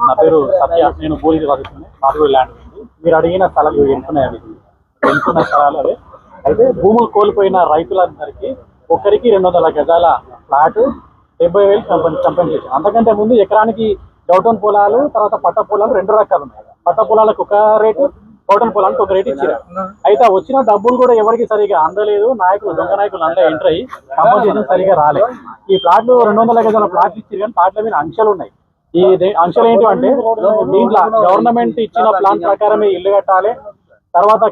నా పేరు సత్య నేను భూమి వాదిస్తున్నాను నాకు కూడా ల్యాండ్ ఉంది. మీరు అడిగిన స్థలాలు ఎంతున్నాయి ఎంతున్న స్థలాలు అదే అయితే భూములు కోల్పోయిన రైతులందరికీ ఒకరికి రెండు వందల గజాల ఫ్లాట్ డెబ్బై వేలు కంపెన్సేషన్ అంతకంటే ముందు ఎకరానికి డౌటౌన్ పొలాలు తర్వాత పట్ట పొలాలు రెండు రకాలు ఉన్నాయి. పట్ట పొలాలకు ఒక రేటు గౌటన్ పొలానికి ఒక రేట్ ఇచ్చారు అయితే వచ్చిన డబ్బులు కూడా ఎవరికి సరిగా అందలేదు. నాయకులు దొంగ నాయకులు అంతా ఎంటర్ అయ్యి కంపెన్సేషన్ సరిగా రాలేదు ఈ ప్లాట్లు రెండు వందల గజాల ప్లాట్లు ఇచ్చారు కానీ ప్లాట్ల మీద అంశాలు ఉన్నాయి. ఈ అంశాలు ఏంటి అంటే దీంట్లో గవర్నమెంట్ ఇచ్చిన ప్లాన్ ప్రకారమే ఇల్లు కట్టాలి. తర్వాత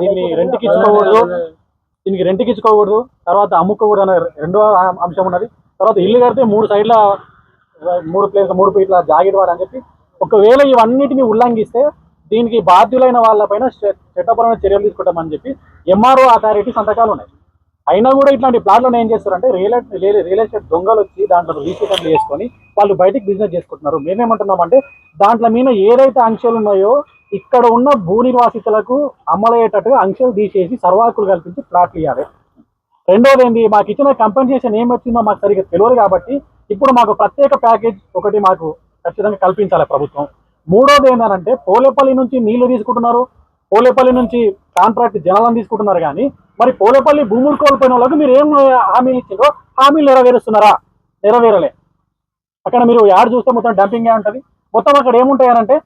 దీన్ని రెంట్కి ఇచ్చుకోకూడదు. దీనికి రెంట్కి ఇచ్చుకోకూడదు. తర్వాత అమ్ముకోకూడదు అనే రెండో అంశం ఉన్నది. తర్వాత ఇల్లు కడితే మూడు సైడ్ల మూడు ప్లేస్ మూడు ఫీట్ల జాకెట్ వాడు అని చెప్పి ఒకవేళ ఇవన్నిటిని ఉల్లంఘిస్తే దీనికి బాధ్యులైన వాళ్ళపైన చట్టపరమైన చర్యలు తీసుకుంటామని చెప్పి ఎంఆర్ఓ అథారిటీ సంతకాలు ఉన్నాయి. అయినా కూడా ఇట్లాంటి ప్లాట్లను ఏం చేస్తారంటే రియల్ రియల్ ఎస్టేట్ దొంగలు వచ్చి దాంట్లో రీసీకట్లు చేసుకొని వాళ్ళు బయటికి బిజినెస్ చేసుకుంటున్నారు. మేమేమంటున్నామంటే దాంట్లో మీద ఏదైతే ఆంక్షలు ఉన్నాయో ఇక్కడ ఉన్న భూ నిర్వాసితులకు అమలయ్యేటట్టుగా ఆంక్షలు తీసేసి సర్వాకులు కల్పించి ప్లాట్లు ఇవ్వాలి రెండోది ఏంది? మాకు ఇచ్చిన కంపెన్సేషన్ ఏం వచ్చిందో మాకు సరిగ్గా తెలియదు కాబట్టి ఇప్పుడు మాకు ప్రత్యేక ప్యాకేజ్ ఒకటి మాకు ఖచ్చితంగా కల్పించాలి ప్రభుత్వం. మూడోది ఏంటంటే పోలేపల్లి నుంచి నీళ్ళు తీసుకుంటున్నారు పోలేపల్లి నుంచి కాంట్రాక్ట్ జనాలను తీసుకుంటున్నారు కానీ మరి పోలేపల్లి భూములు కోల్పోయిన వాళ్ళకి మీరు ఏం హామీలు ఇచ్చిందో హామీలు నెరవేరుస్తున్నారా? నెరవేరలే. అక్కడ మీరు యాడ్ చూస్తే మొత్తం డంపింగ్ ఉంటుంది. మొత్తం అక్కడ ఏముంటాయనంటే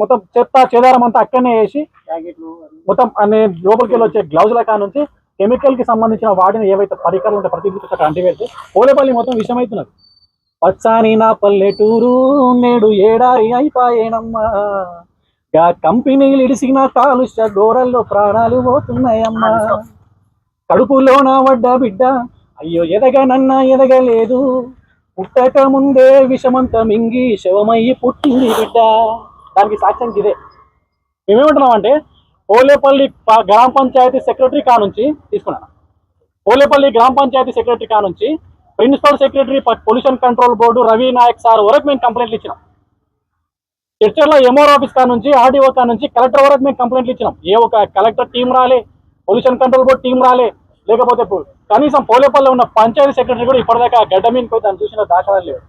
మొత్తం చెత్త చేదారం అంతా అక్కడనే వేసి మొత్తం అనే లోపలికి వెళ్ళి వచ్చే గ్లౌజుల కా నుంచి కెమికల్కి సంబంధించిన వాటిని ఏవైతే పరికరాలు ఉంటే ప్రతి అక్కడ అంటివేస్తే పోలేపల్లి మొత్తం విషమవుతున్నది. పచ్చాని నా పల్లెటూరు నేడు ఏడారి అయిపోయేనమ్మా. గా కంపెనీలు ఇడిసిన కాలుష్య గోరల్లో ప్రాణాలు పోతున్నాయమ్మా. కడుపులోన పడ్డ బిడ్డ అయ్యో ఎదగనన్నా ఎదగలేదు. పుట్టక ముందే విషమంతా మింగి శవమయ్యి పుట్టింది బిడ్డ. దానికి సాక్ష్యం ఇదే. మేమేమంటున్నామంటే పోలేపల్లి గ్రామ పంచాయతీ సెక్రటరీ కా నుంచి తీసుకున్నాను. పోలేపల్లి గ్రామ పంచాయతీ సెక్రటరీ కా నుంచి principal secretary pollution control board Ravi Naik sir వరకు మేము కంప్లైంట్లు ఇచ్చినాం. చర్చల్లో ఎంఆర్ ఆఫీస్ కా నుంచి ఆర్డీఓ కా నుంచి కలెక్టర్ వరకు మేము కంప్లైంట్లు ఇచ్చినాం. ఏ ఒక కలెక్టర్ టీం రాలే పొల్యూషన్ కంట్రోల్ బోర్డు టీం రాలే లేకపోతే కనీసం పోలేపల్లి ఉన్న పంచాయతీ సెక్రటరీ కూడా ఇప్పటిదాకా గడ్డ మీదకి పోయి దాన్ని చూసిన దాఖలాలు లేవు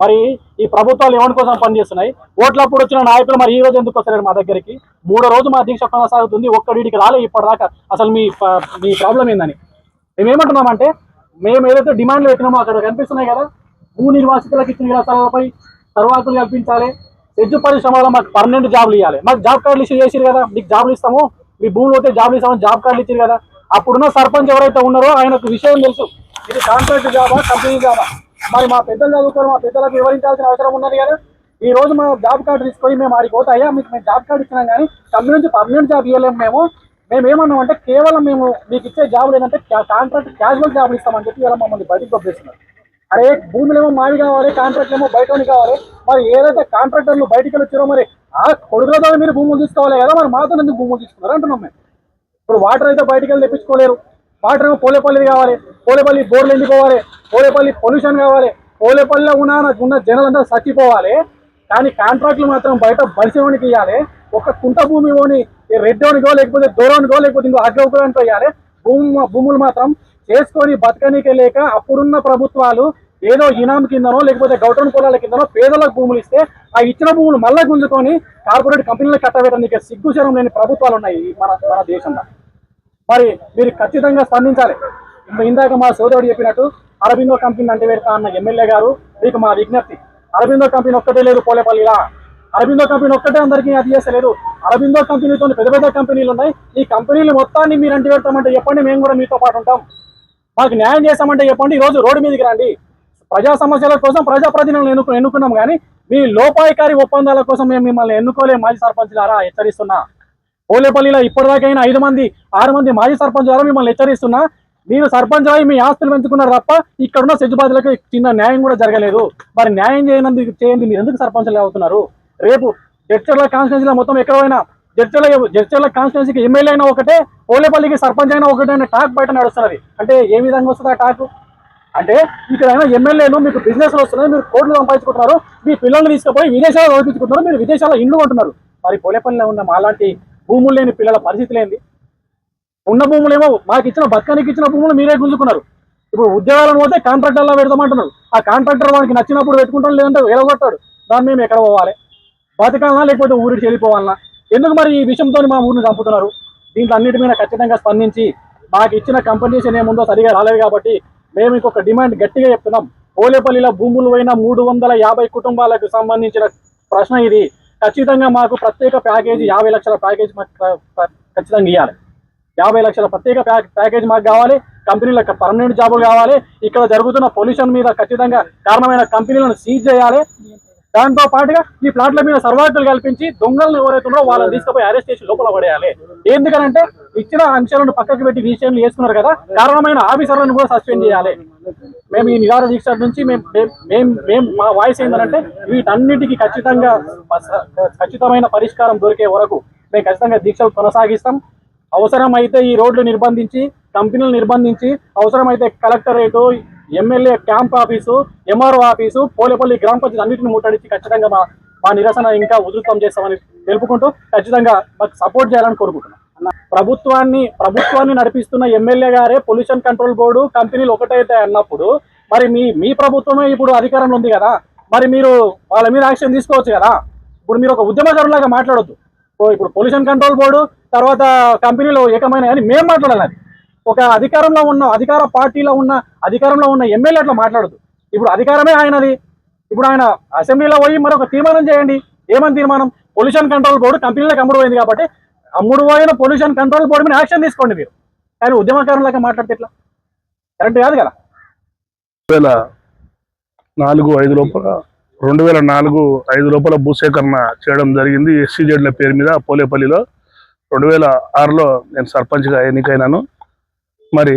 మరి ఈ ప్రభుత్వాలు ఎవరి కోసం పనిచేస్తున్నాయి? ఓట్లప్పుడు వచ్చిన నాయకులు మరి ఈ రోజు ఎందుకు వస్తారు మా దగ్గరికి? మూడో రోజు మా దీక్ష కొనసాగుతుంది ఒక్కడికి రాలే ఇప్పటిదాకా. అసలు మీ మీ ప్రాబ్లం ఏందని? మేమేమంటున్నామంటే మేము ఏదైతే డిమాండ్లు పెట్టినామో అక్కడ కనిపిస్తున్నాయి కదా భూ నిర్వాసితులకు ఇచ్చిన విలాసాలపై తర్వాతులు కల్పించాలి. ఎడ్జు పరిశ్రమలో మాకు పర్మనెంట్ జాబ్లు ఇవ్వాలి మాకు జాబ్ కార్డులు ఇష్యూ చేసిరు కదా మీకు జాబ్లు ఇస్తాము. మీ భూములు అయితే జాబ్లు ఇస్తాము జాబ్ కార్డులు ఇచ్చారు కదా. అప్పుడున్న సర్పంచ్ ఎవరైతే ఉన్నారో ఆయనకు విషయం తెలుసు. ఇది కాంట్రాక్ట్ జాబా కంపెనీ జాబా మరి మా పెద్దలు చదువుకోవాలి మా పెద్దలకు వివరించాల్సిన అవసరం ఉన్నది కదా. ఈ రోజు మా జాబ్ కార్డు తీసుకొని మేము ఆడికి పోతే అయ్యా మీకు మేము జాబ్ కార్డు ఇచ్చినాం కానీ కంపెనీ నుంచి పర్మనెంట్ జాబ్ ఇవ్వలేము మేము. మేము ఏమన్నాం అంటే కేవలం మేము మీకు ఇచ్చే జాబులు ఏంటంటే కాంట్రాక్ట్ క్యాజువల్ జాబులు ఇస్తామని చెప్పి ఇలా మమ్మల్ని బయటకు పంపిస్తున్నారు. అరే భూములు ఏమో మావి కావాలి కాంట్రాక్ట్ ఏమో బయట కావాలి మరి ఏదైతే కాంట్రాక్టర్లు బయటికి వచ్చారో మరి ఆ కొడుకుల ద్వారా మీరు భూములు తీసుకోవాలి కదా మరి మాతో ఎందుకు భూములు తీసుకున్నారు అంటున్నాం మేము. ఇప్పుడు వాటర్ అయితే బయటికి వెళ్ళి తెప్పించుకోలేరు. వాటర్ ఏమో పోలేపల్లి కావాలి పోలేపల్లి బోర్లు ఎండిపోవాలి పోలేపల్లి పొల్యూషన్ కావాలి పోలేపల్లిలో ఉన్న ఉన్న జనాలంతా చచ్చిపోవాలి కానీ కాంట్రాక్ట్లు మాత్రం బయట బలిసేవానికి ఇవ్వాలి ఒక కుంట భూమి పోని రెడ్డోనికో లేకపోతే దూరానికో లేకపోతే ఇంకో అగ్రౌపడానికి ఇవ్వాలి భూమి భూములు మాత్రం చేసుకొని బతకనీకే లేక అప్పుడున్న ప్రభుత్వాలు ఏదో ఇనాం కిందనో లేకపోతే గౌటన్ పొలాల కిందనో పేదలకు భూములు ఇస్తే ఆ ఇచ్చిన భూములు మళ్ళా గుంజుకొని కార్పొరేట్ కంపెనీలకు కట్టబెట్టడానికి సిగ్గుచరం లేని ప్రభుత్వాలు ఉన్నాయి మన మన దేశంలో. మరి మీరు ఖచ్చితంగా స్పందించాలి. ఇందాక మా సోదరుడు చెప్పినట్టు అరబిందో కంపెనీ అంటే పెడతా అన్న ఎమ్మెల్యే గారు మీకు మా విజ్ఞప్తి. అరబిందో కంపెనీ ఒక్కటే లేదు పోలేపల్లిలా. అరబిందో కంపెనీ ఒక్కటే అందరికీ అది చేస్తలేదు. అరబిందో కంపెనీతో పెద్ద పెద్ద కంపెనీలు ఉన్నాయి. ఈ కంపెనీలు మొత్తాన్ని మీరు అంటి పెడతామంటే చెప్పండి మేము కూడా మీతో పాటు ఉంటాం. మాకు న్యాయం చేస్తామంటే చెప్పండి ఈరోజు రోజు రోడ్డు మీదకి రండి. ప్రజా సమస్యల కోసం ప్రజాప్రతినిధులను ఎన్నుకు ఎన్నుకున్నాం కానీ మీ లోపాయకారి ఒప్పందాల కోసం మేము మిమ్మల్ని ఎన్నుకోలేం మాజీ సర్పంచ్లారా హెచ్చరిస్తున్నా. పోలేపల్లిలో ఇప్పటిదాకైనా ఐదు మంది ఆరు మంది మాజీ సర్పంచ్ ద్వారా మిమ్మల్ని హెచ్చరిస్తున్నా. మీరు సర్పంచ్ అయి మీ ఆస్తులు పెంచుకున్నారు తప్ప ఇక్కడున్న సెజ్జుబాదులకు చిన్న న్యాయం కూడా జరగలేదు. మరి న్యాయం చేయనందుకు చేయండి మీరు ఎందుకు సర్పంచ్లు అవుతున్నారు? రేపు జడ్చర్ల కాన్స్టిట్యున్సీలో మొత్తం ఎక్కడ పోయినా జడ్చర్ల జడ్చర్ల కాన్స్టిట్యున్సీకి ఎమ్మెల్యే అయినా ఒకటే పోలేపల్లికి సర్పంచ్ అయినా ఒకటే అనే టాక్ బయట నడుస్తున్నది. అంటే ఏ విధంగా వస్తుంది ఆ టాక్? అంటే ఇక్కడ అయినా ఎమ్మెల్యేలు మీకు బిజినెస్లు వస్తున్నాయి మీరు కోట్లు సంపాదించుకుంటున్నారు మీ పిల్లల్ని తీసుకుపోయి విదేశాల్లో చదివించుకుంటున్నారు మీరు విదేశాల్లో ఇండ్లు కొంటున్నారు. మరి పోలేపల్లిలో ఉన్న మాలాంటి భూములు లేని పిల్లల పరిస్థితి లేని ఉన్న భూములేమో మాకు ఇచ్చిన బతకానికి ఇచ్చిన భూములు మీరే గుంజుకున్నారు. ఇప్పుడు ఉద్యోగాలను పోతే కాంట్రాక్టర్లో పెడతామంటున్నారు ఆ కాంట్రాక్టర్ వానికి నచ్చినప్పుడు పెట్టుకుంటాం లేదంటే ఎలగొట్టాడు దాన్ని మేము ఎక్కడ పోవాలి? బతకాలనా లేకపోతే ఊరికి వెళ్ళిపోవాలనా? ఎందుకు మరి ఈ విషయంతో మా ఊరిని చంపుతున్నారు? దీంట్లో అన్నిటి మీద ఖచ్చితంగా స్పందించి మాకు ఇచ్చిన కంపెనీషన్ ఏముందో సరిగా రాలేదు కాబట్టి మేము ఇంకొక డిమాండ్ గట్టిగా చెప్తున్నాం. పోలేపల్లిలో భూములు పోయిన మూడు వందల యాభై కుటుంబాలకు సంబంధించిన ప్రశ్న ఇది. ఖచ్చితంగా మాకు ప్రత్యేక ప్యాకేజీ యాభై లక్షల ప్యాకేజీ మాకు ఖచ్చితంగా ఇవ్వాలి యాభై లక్షల ప్రత్యేక ప్యా- ప్యాకేజ్ మాకు కావాలి. కంపెనీలకు పర్మనెంట్ జాబులు కావాలి. ఇక్కడ జరుగుతున్న పొల్యూషన్ మీద ఖచ్చితంగా కారణమైన కంపెనీలను సీజ్ చేయాలి. దాంతో పాటుగా ఈ ప్లాట్ల మీద సర్వాటులు కల్పించి దొంగలను ఎవరైతున్నారో వాళ్ళని తీసుకుపోయి అరెస్ట్ చేసి లోపల పడేయాలి. ఎందుకనంటే ఇచ్చిన అంశాలను పక్కకు పెట్టి రిజిస్ట్రేషన్ చేసుకున్నారు కదా కారణమైన ఆఫీసర్లను కూడా సస్పెండ్ చేయాలి. మేము ఈ నిరాహార దీక్ష నుంచి మేము మేము- మేము మేము మా వాయిస్ ఏంటంటే వీటన్నిటికీ ఖచ్చితంగా ఖచ్చితమైన పరిష్కారం దొరికే వరకు మేము ఖచ్చితంగా దీక్షలు కొనసాగిస్తాం. అవసరమైతే ఈ రోడ్లు నిర్బంధించి కంపెనీలు నిర్బంధించి అవసరమైతే collectorate MLA camp office MRO office Polepalli గ్రామ పంచాయతీ అన్నింటిని ముట్టడించి ఖచ్చితంగా మా మా నిరసన ఇంకా ఉధృతం చేస్తామని తెలుపుకుంటూ ఖచ్చితంగా మాకు సపోర్ట్ చేయాలని కోరుకుంటున్నాం. ప్రభుత్వాన్ని ప్రభుత్వాన్ని నడిపిస్తున్న ఎమ్మెల్యే గారే పొల్యూషన్ కంట్రోల్ బోర్డు కంపెనీలు ఒకటైతే అన్నప్పుడు మరి మీ మీ ప్రభుత్వమే ఇప్పుడు అధికారంలో ఉంది కదా? మరి మీరు వాళ్ళ మీద యాక్షన్ తీసుకోవచ్చు కదా? ఇప్పుడు మీరు ఒక ఉద్యమకారులాగా మాట్లాడొద్దు. ఓ ఇప్పుడు పొల్యూషన్ కంట్రోల్ బోర్డు తర్వాత కంపెనీలు ఏకమైన అని మేము మాట్లాడాలి ఒక అధికారంలో ఉన్న అధికార పార్టీలో ఉన్న అధికారంలో ఉన్న ఎమ్మెల్యే అట్లా మాట్లాడదు ఇప్పుడు అధికారమే ఆయనది. ఇప్పుడు ఆయన అసెంబ్లీలో పోయి మరొక తీర్మానం చేయండి. ఏమని తీర్మానం? పొల్యూషన్ కంట్రోల్ బోర్డు కంపెనీలకు అమ్ముడు పోయింది కాబట్టి అమ్ముడు పోయిన పొల్యూషన్ కంట్రోల్ బోర్డు మీద యాక్షన్ తీసుకోండి మీరు. కానీ ఉద్యమకారులాగా మాట్లాడితే ఎట్లా? కరెక్ట్ కాదు కదా? వేల నాలుగు ఐదు లోపల రెండు వేల నాలుగు ఐదు లోపల భూసేకరణ చేయడం జరిగింది. ఎస్సీజెడ్ల పేరు మీద పోలేపల్లిలో. రెండు వేల ఆరులో నేను సర్పంచ్గా ఎన్నికైనాను. మరి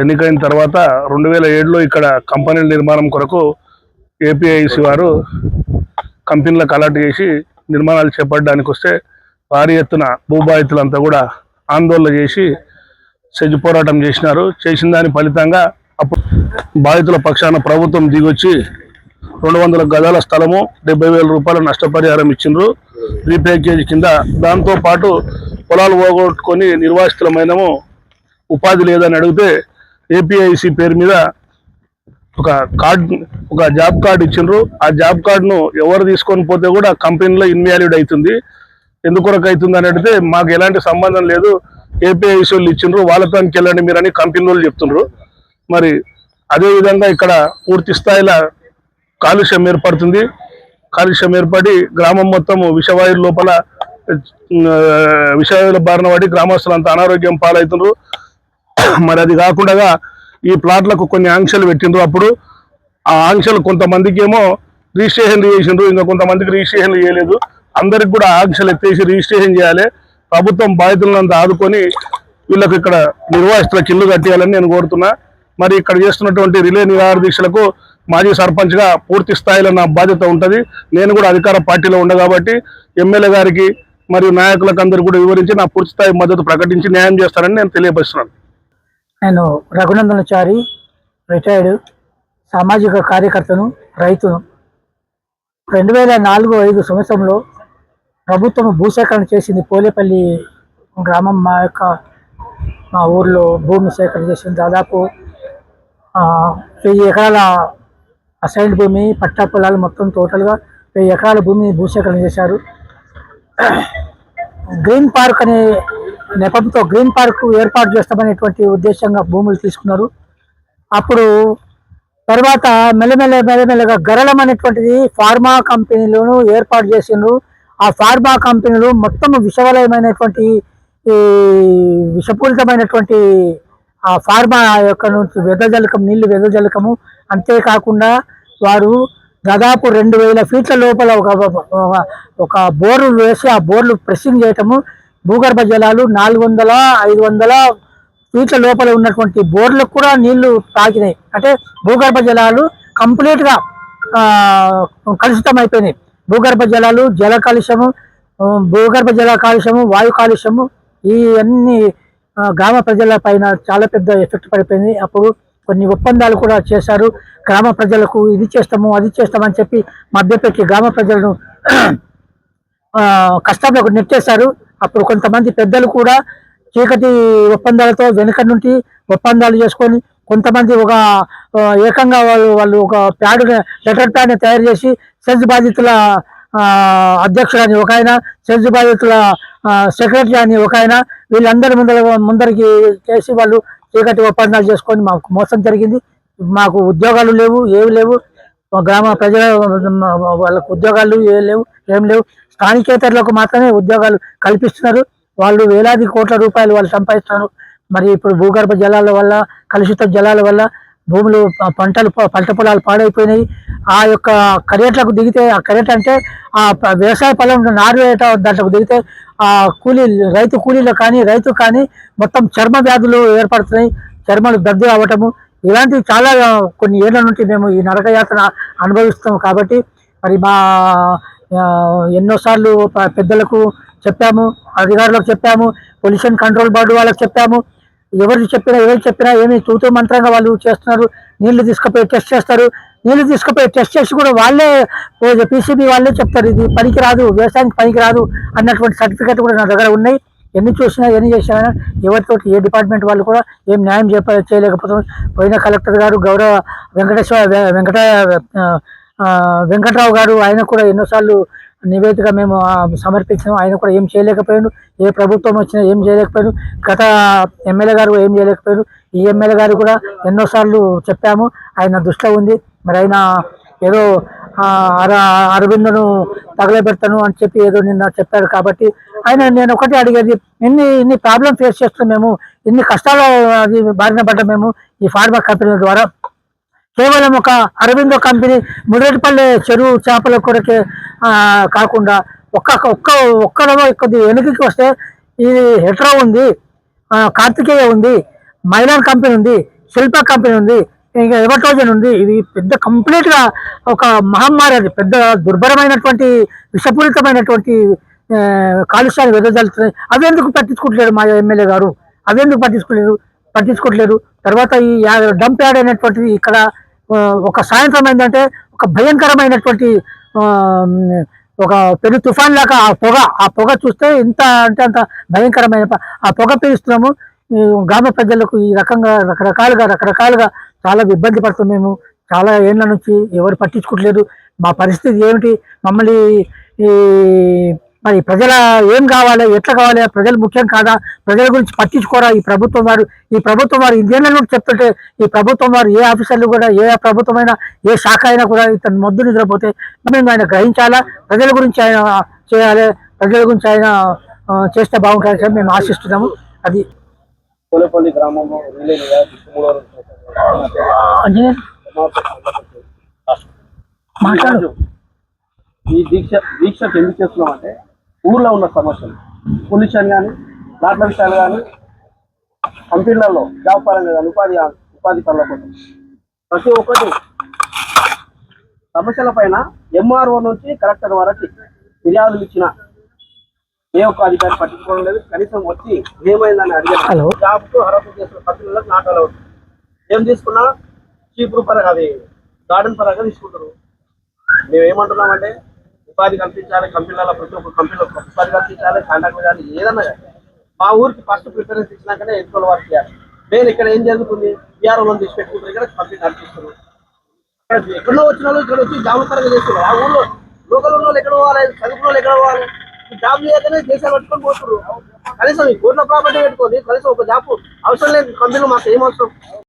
ఎన్నికైన తర్వాత రెండు వేల ఏడులో ఇక్కడ కంపెనీల నిర్మాణం కొరకు ఏపీఐసి వారు కంపెనీలకు అలర్ట్ చేసి నిర్మాణాలు చేపట్టడానికి వస్తే భారీ ఎత్తున భూబాధితులంతా కూడా ఆందోళన చేసి సెజ్ పోరాటం చేసినారు. చేసిన దాని ఫలితంగా అప్పుడు బాధితుల పక్షాన ప్రభుత్వం దిగొచ్చి రెండు వందల గదాల స్థలము డెబ్బై వేల రూపాయల నష్టపరిహారం ఇచ్చిండ్రు. రీప్యాకేజ్ కింద దాంతో పాటు పొలాలు పోగొట్టుకొని నిర్వాసితులమైనము ఉపాధి లేదని అడిగితే ఏపీఐసి పేరు మీద ఒక కార్డ్ ఒక జాబ్ కార్డు ఇచ్చిండ్రు. ఆ జాబ్ కార్డును ఎవరు తీసుకొని పోతే కూడా కంపెనీలో ఇన్వాల్యూడ్ అవుతుంది ఎందుకొరకు అవుతుంది అని అడిగితే మాకు ఎలాంటి సంబంధం లేదు. ఏపీఐసి వాళ్ళు ఇచ్చిండ్రు. వాళ్ళతో వెళ్ళండి మీరని కంపెనీ వాళ్ళు చెప్తుండ్రు. మరి అదేవిధంగా ఇక్కడ పూర్తి స్థాయిలో కాలుష్యం ఏర్పడుతుంది. కాలుష్యం ఏర్పడి గ్రామం మొత్తం విషవాయువు లోపల విషవాయువుల బారిన పడి గ్రామస్తులంతా అనారోగ్యం పాలవుతున్నారు మరి అది కాకుండా ఈ ప్లాట్లకు కొన్ని ఆంక్షలు పెట్టిండ్రు. అప్పుడు ఆ ఆంక్షలు కొంతమందికి ఏమో రిజిస్ట్రేషన్ చేసిండ్రు. ఇంకా కొంతమందికి రిజిస్ట్రేషన్ చేయలేదు. అందరికి కూడా ఆంక్షలు ఎత్తేసి రిజిస్ట్రేషన్ చేయాలి. ప్రభుత్వం బాధితులంతా ఆదుకొని వీళ్ళకి ఇక్కడ నిర్వాసితులకు ఇల్లు కట్టేయాలని నేను కోరుతున్నా. మరి ఇక్కడ చేస్తున్నటువంటి రిలే నిరాహార దీక్షలకు మాజీ సర్పంచ్గా పూర్తి స్థాయిలో నా బాధ్యత ఉంటుంది. నేను కూడా అధికార పార్టీలో ఉండ కాబట్టి ఎమ్మెల్యే గారికి మరియు నాయకులకు అందరూ కూడా వివరించి నా పూర్తి స్థాయి మద్దతు ప్రకటించి న్యాయం చేస్తానని నేను తెలియపరుస్తున్నాను. నేను రఘునందనచారి రిటైర్డ్ సామాజిక కార్యకర్తను రైతును. రెండు వేల నాలుగు ఐదు సంవత్సరంలో ప్రభుత్వం భూసేకరణ చేసింది పోలేపల్లి గ్రామం. మా యొక్క మా ఊర్లో భూమి సేకరణ చేసింది. దాదాపు వెయ్యి ఎకరాల అసైన్ భూమి పట్టా పొలాలు మొత్తం టోటల్గా వెయ్యి ఎకరాల భూమిని భూసేకరణ చేశారు. గ్రీన్ పార్క్ అనే నెపంతో గ్రీన్ పార్క్ ఏర్పాటు చేస్తామనేటువంటి ఉద్దేశంగా భూములు తీసుకున్నారు. అప్పుడు తర్వాత మెల్లమెల్ల మెల్లమెల్లగా గరళం అనేటువంటిది ఫార్మా కంపెనీలను ఏర్పాటు చేసిండ్రు. ఆ ఫార్మా కంపెనీలు మొత్తం విషవలయమైనటువంటి ఈ విషపూరితమైనటువంటి ఆ ఫార్మా యొక్క నుంచి వెదజలకం నీళ్ళు వెదజలకము. అంతేకాకుండా వారు దాదాపు రెండు వేల ఫీట్ల లోపల ఒక ఒక- ఒక బోర్లు వేసి ఆ బోర్లు ప్రెస్సింగ్ చేయటము. భూగర్భ జలాలు నాలుగు వందల ఐదు వందల ఫీట్ల లోపల ఉన్నటువంటి బోర్లకు కూడా నీళ్ళు తాకినాయి. అంటే భూగర్భ జలాలు కంప్లీట్గా కలుషితం అయిపోయినాయి భూగర్భ జలాలు జల కాలుష్యము భూగర్భ జల కాలుష్యము వాయు కాలుష్యము ఈ అన్ని గ్రామ ప్రజల పైన చాలా పెద్ద ఎఫెక్ట్ పడిపోయింది. అప్పుడు కొన్ని ఒప్పందాలు కూడా చేశారు. గ్రామ ప్రజలకు ఇది చేస్తాము అది చేస్తామని చెప్పి మధ్యపెట్టి గ్రామ ప్రజలను కష్టంలో నెట్టేశారు. అప్పుడు కొంతమంది పెద్దలు కూడా చీకటి ఒప్పందాలతో వెనుక నుండి ఒప్పందాలు చేసుకొని కొంతమంది ఒక ఏకంగా వాళ్ళు వాళ్ళు ఒక ప్యాడ్ లెటర్ ప్యాడ్ని తయారు చేసి సెజ్ బాధితుల అధ్యక్షుడు అని ఒక ఆయన సెజ్ బాధితుల సెక్రటరీ అని ఒక ఆయన వీళ్ళందరి ముందర ముందరికి చేసి వాళ్ళు చీకటి ఒప్పందాలు చేసుకొని మాకు మోసం జరిగింది. మాకు ఉద్యోగాలు లేవు ఏవి లేవు. మా గ్రామ ప్రజల వాళ్ళకు ఉద్యోగాలు ఏ లేవు ఏం లేవు. స్థానికేతరులకు మాత్రమే ఉద్యోగాలు కల్పిస్తున్నారు. వాళ్ళు వేలాది కోట్ల రూపాయలు వాళ్ళు సంపాదిస్తున్నారు. మరి ఇప్పుడు భూగర్భ జలాల వల్ల కలుషిత జలాల వల్ల భూములు పంటలు పంట పొలాలు పాడైపోయినాయి. ఆ యొక్క కరేట్లకు దిగితే ఆ కరేట్ అంటే ఆ వ్యవసాయ పొలం నారువేట దాంట్లోకి దిగితే ఆ కూలీ రైతు కూలీలు కానీ రైతు కానీ మొత్తం చర్మ వ్యాధులు ఏర్పడుతున్నాయి. చర్మాలు దద్దు అవ్వటము. ఇలాంటివి చాలా కొన్ని ఏళ్ళ నుండి మేము ఈ నరకయాత్ర అనుభవిస్తాము అనుభవిస్తాం కాబట్టి మరి మా ఎన్నోసార్లు పెద్దలకు చెప్పాము అధికారులకు చెప్పాము పొల్యూషన్ కంట్రోల్ బోర్డు వాళ్ళకి చెప్పాము. ఎవరికి చెప్పినా ఎవరు చెప్పినా ఏమి తూతూ మంత్రంగా వాళ్ళు చేస్తున్నారు. నీళ్ళు తీసుకుపోయి టెస్ట్ చేస్తారు. నీళ్ళు తీసుకుపోయి టెస్ట్ చేసి కూడా వాళ్ళే పీసీబీ వాళ్ళే చెప్తారు. ఇది పనికి రాదు వ్యవసాయానికి పనికి రాదు అన్నటువంటి సర్టిఫికేట్ కూడా నా దగ్గర ఉన్నాయి. ఎన్ని చూసినా ఎన్ని చేసినా ఎవరితో ఏ డిపార్ట్మెంట్ వాళ్ళు కూడా ఏం న్యాయం చెప్ప చేయలేకపోతున్నారు. పోయిన కలెక్టర్ గారు గౌరవ వెంకటేశ్వర వెంకట వెంకట్రావు గారు ఆయన కూడా ఎన్నోసార్లు నివేదిక మేము సమర్పించాము ఆయన కూడా ఏం చేయలేకపోయాడు. ఏ ప్రభుత్వం వచ్చినా ఏం చేయలేకపోయాడు. గత ఎమ్మెల్యే గారు ఏం చేయలేకపోయాడు ఈ ఎమ్మెల్యే గారు కూడా ఎన్నోసార్లు చెప్పాము. ఆయన దృష్టిలో ఉంది. మరి ఆయన ఏదో అర అరవిందను తగలబెడతాను అని చెప్పి ఏదో నిన్న చెప్పాడు కాబట్టి ఆయన నేను ఒకటి అడిగేది. ఇన్ని ఇన్ని ప్రాబ్లం ఫేస్ చేస్తున్నాం మేము? ఇన్ని కష్టాలు అది బారిన పడ్డా మేము ఈ ఫార్మా కంపెనీల ద్వారా? కేవలం ఒక అరవిందో కంపెనీ మురేటిపల్లి చెరువు చేపల కొరకే కాకుండా ఒక్క ఒక్క ఒక్కడమో కొద్ది వెనుకకి వస్తే ఇది హెట్రో ఉంది కార్తికేయ ఉంది మైలాన్ కంపెనీ ఉంది శిల్ప కంపెనీ ఉంది ఇంకా ఎవటోజన్ ఉంది. ఇది పెద్ద కంప్లీట్గా ఒక మహమ్మారి అది. పెద్ద దుర్భరమైనటువంటి విషపూరితమైనటువంటి కాలుష్యాన్ని వెదజల్లుతున్నాయి. అవి ఎందుకు పట్టించుకుంటలేరు మా ఎమ్మెల్యే గారు? అవి ఎందుకు పట్టించుకోలేరు పట్టించుకోవట్లేదు. తర్వాత ఈ డంప్ యాడ్ అనేటువంటిది ఇక్కడ ఒక సాయంత్రం ఏంటంటే ఒక భయంకరమైనటువంటి ఒక పెను తుఫాన్ లాగా ఆ పొగ ఆ పొగ చూస్తే ఇంత అంటే అంత భయంకరమైన ఆ పొగ పీలుస్తున్నాము. గ్రామ ప్రజలకు ఈ రకంగా రకరకాలుగా రకరకాలుగా చాలా ఇబ్బంది పడుతున్నాము చాలా ఏళ్ళ నుంచి ఎవరు పట్టించుకోవట్లేదు మా పరిస్థితి ఏమిటి? మమ్మల్ని ఈ మరి ప్రజల ఏం కావాలి ఎట్లా కావాలి ప్రజలు ముఖ్యం కాదా ప్రజల గురించి పట్టించుకోరా ఈ ప్రభుత్వం వారు? ఈ ప్రభుత్వం వారు ఇదేళ్ళ నుండి చెప్తుంటే ఈ ప్రభుత్వం వారు ఏ ఆఫీసర్లు కూడా ఏ ప్రభుత్వమైనా ఏ శాఖ అయినా కూడా ఇతను మొద్దు నిద్రపోతే మేము ఆయన గ్రహించాలా? ప్రజల గురించి ఆయన చేయాలి ప్రజల గురించి ఆయన చేస్తే బాగుంటుంది మేము ఆశిస్తున్నాము. అది కోలేపల్లి గ్రామంలో మాట్లాడు. ఈ దీక్ష దీక్షకు ఎందుకు చేస్తున్నామంటే ఊర్లో ఉన్న సమస్యలు. పొల్యూషన్ కానీ లాట్ల విషయాలు కానీ కంపెనీలలో జాబ్ పరంగా కానీ ఉపాధి ఉపాధి పనుల కోసం. ప్రతి ఒక్కటి సమస్యల పైన ఎంఆర్ఓ నుంచి కలెక్టర్ వరకు ఫిర్యాదులు ఇచ్చిన ఏ ఒక్క అధికారి పట్టించుకోవడం లేదు. కనీసం వచ్చి ఏమైందని. అడిగారు జాబ్కు అర్హత చేసిన కంపెనీలకు నాట్ అలౌడ్ ఏం తీసుకున్నా? చీపురు పరంగా అది గార్డెన్ పరంగా తీసుకుంటారు. మేము ఏమంటున్నామంటే ఉపాధి కల్పించాలి కంపెనీలలో ప్రతి ఒక్క కంపెనీలో ఉపాధి కల్పించాలి కాంట్రాక్ట్ కానీ ఏదన్నా కానీ. మా ఊరికి ఫస్ట్ ప్రిఫరెన్స్ ఇచ్చినాకనే ఎన్నికల వారికి చేయాలి. నేను ఇక్కడ ఏం జరుగుతుంది? బీఆర్ఓ తీసి పెట్టుకుంటారు ఇక్కడ కంపెనీ నడిపిస్తున్నారు ఎక్కడో వచ్చిన వాళ్ళు ఇక్కడ వచ్చి జాబ్ పరంగా చేస్తున్నారు. ఆ ఊళ్ళో లోకల్ ఉన్న వాళ్ళు ఎక్కడ పోవాలి? చదువుకున్న వాళ్ళు ఎక్కడ పోవాలి? జాబ్ చేయకనే దేశాలు పట్టుకొని పోతున్నారు. కనీసం ఈ కోట్ల ప్రాపర్టీ పెట్టుకొని కనీసం ఒక జాబ్ అవసరం లేదు కంపెనీలు మాకు ఏం అవసరం?